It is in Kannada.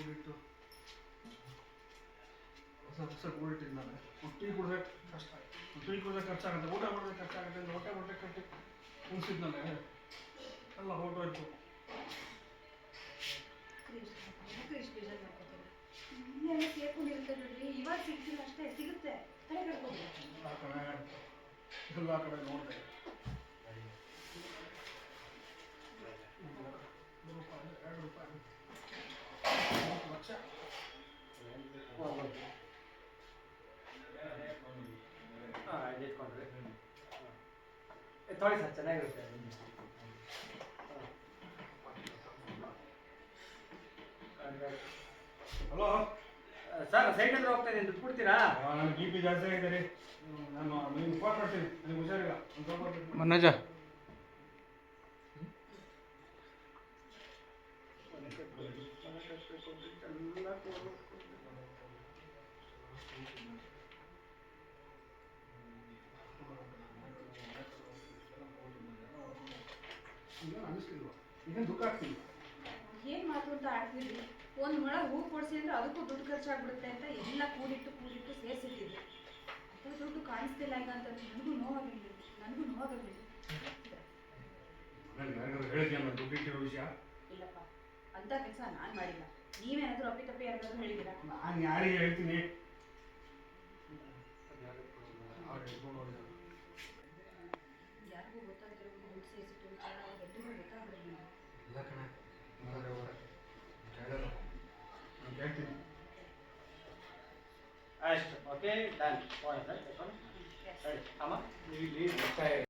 ಕೂಡಿಟ್ಟು. ಸ್ವಲ್ಪ ಹೊಸ ಕೂಡಿಟ್ಟಿದ್ದಾನೆ ಟೀ ಕುಡ್ಬೇಕು ಕಷ್ಟ ಆಯ್ತು. ಟೀ ಕಷ್ಟ ಖರ್ಚಾಗುತ್ತೆ. ಊಟ ಮಾಡಿದ್ರೆ ಖರ್ಚಾಗುತ್ತೆ. ಅಂತ ಹೊಟ್ಟೆ ಹೊಟ್ಟೆ ಕಟ್ಟಿ ಉಣಿಸಿದ್ನಲ್ಲ ಎಲ್ಲ ಹೊರಟೋಯ್ತು ಇನ್ನೆಲ್ಲ ಸೇರ್ಕೊಂಡಿರುತ್ತೆ ಬಿಡ್ರಿ ಇವಾಗ ಸಿಗ್ತಿಲ್ಲ ಅಷ್ಟೇ. ಸಿಗುತ್ತೆ. ತಲೆ ಎಲ್ಲ ಕಡೆ ಎಲ್ಲ ಕಡೆ ನೋಡಿದೆ. ಇಟ್ಕೊಂಡ್ರಿ. ತೊಗೊಳ್ಳಿ ಸರ್ ಚೆನ್ನಾಗಿರುತ್ತೆ ಹಲೋ. ಸರ್ ಸೈಟ್ ಹತ್ರ ಹೋಗ್ತಾ ಇದ್ದೀನಿ ದುಡ್ಡು ಕೊಡ್ತೀರಾ? ನನಗೆ ಬಿ ಪಿ ಜಾಸ್ತಿ ಆಗಿದೆ ರೀ. ನಾನು ನಿಮ್ಗೆ ಫೋನ್ ಮಾಡ್ತೀನಿ ನನಗೆ ಹುಷಾರಿಲ್ಲ. ಒಂದು ಫೋನ್ ದುಃಖ ಆಗ್ತಿಲ್ಲ ಏನ್ ಮಾತು ಅಂತ ಆಡ್ತಿದ್ರಿ ಒಂದ್ ಮೊಳ ಹೂ ಕೊಡಿಸಿ ಅಂದ್ರೆ ಅದಕ್ಕೂ ದುಡ್ಡು ಖರ್ಚಾಗ್ಬಿಡುತ್ತೆ ಅಂತ ಎಲ್ಲ ಕೂಡಿಟ್ಟು ಕೂಡಿಟ್ಟು ಸೇರಿಸಿದ್ದೀವಿ ಅಂತ ದುಡ್ಡು ಕಾಣಿಸ್ತಿಲ್ಲ ಈಗ ಅಂತ ನನಗೂ ನೋವಾಗಲಿಲ್ಲ. ನನಗೂ ನೋವಾಗಲಿಲ್ಲ. ಮನೇಲಿ ಯಾರಿಗಾದ್ರು ಹೇಳಿದ್ಯಾ ನಾನು ವಿಷಯ? ಇಲ್ಲಪ್ಪ ಅಂತ ಕೆಲಸ ನಾನ್ ಮಾಡಿಲ್ಲ. ನೀವೇನಾದ್ರೂ ಅಪ್ಪಿ ತಪ್ಪಿ ಯಾರಿಗಾದ್ರೂ ಹೇಳಿದ್ದೀರಾ? ನಾನು ಯಾರಿಗೆ ಹೇಳ್ತೀನಿ? ಇಲ್ಲ ಕಣೆ ಮಾತಾಡೋ ಹೇಳಲ್ಲ ನಾನು ಕೇಳ್ತೀನಿ. ಅಷ್ಟು ಓಕೆ ಡನ್ ಪಾಯಿಂಟ್ ಸರ್ ಅಮ್ಮ ಇಲ್ಲಿ